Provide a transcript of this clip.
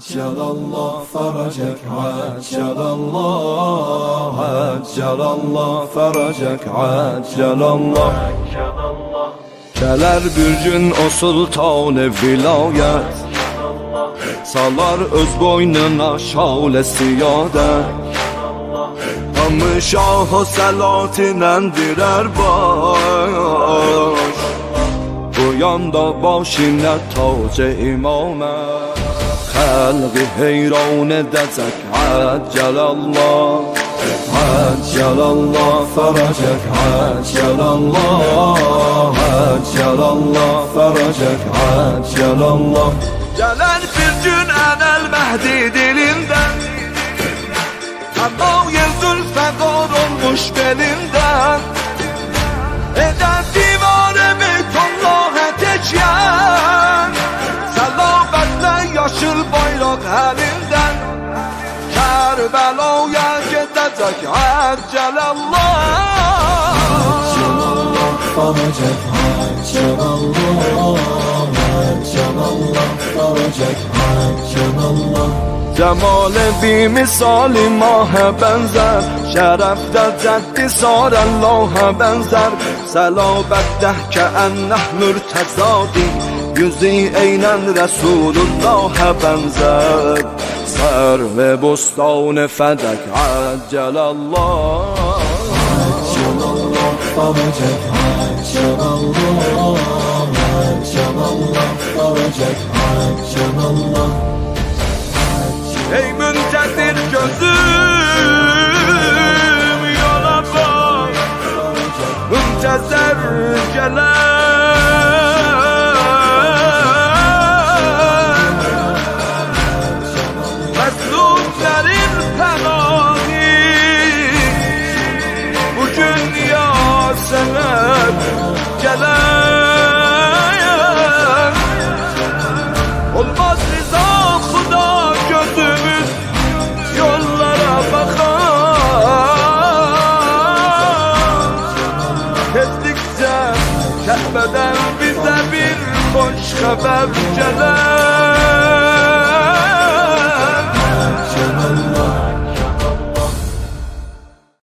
Accelallah faracek Accelallah Accelallah faracek Accelallah Gələr bir gün o sultanı vilayət Salar öz boynuna şaule siyadət Hamı şahı səlatinən dirər baş Bu yanda başına tac imamət Xəlqi heyran edəcək Accəlallah Accəlallah faracək Accəlallah Accəlallah faracək Accəlallah Gələr bir gün ənəl məhdi dilindən Amma yel zülfəqar olmuş belindən Accelallah faracek Accelallah Accelallah faracek Accelallah Cemali bir misali mahe benzer. Şerefte ceddi sar benzer. Selabette ke enneh mürtezadi Yüzü eynen Resulullah'a benzer Ser ve bostan fedek Accelallah Accelallah faracek Accelallah Accelallah faracek Accelallah Ey müntedir gözüm Kabe'den bize bir hoş haber gelir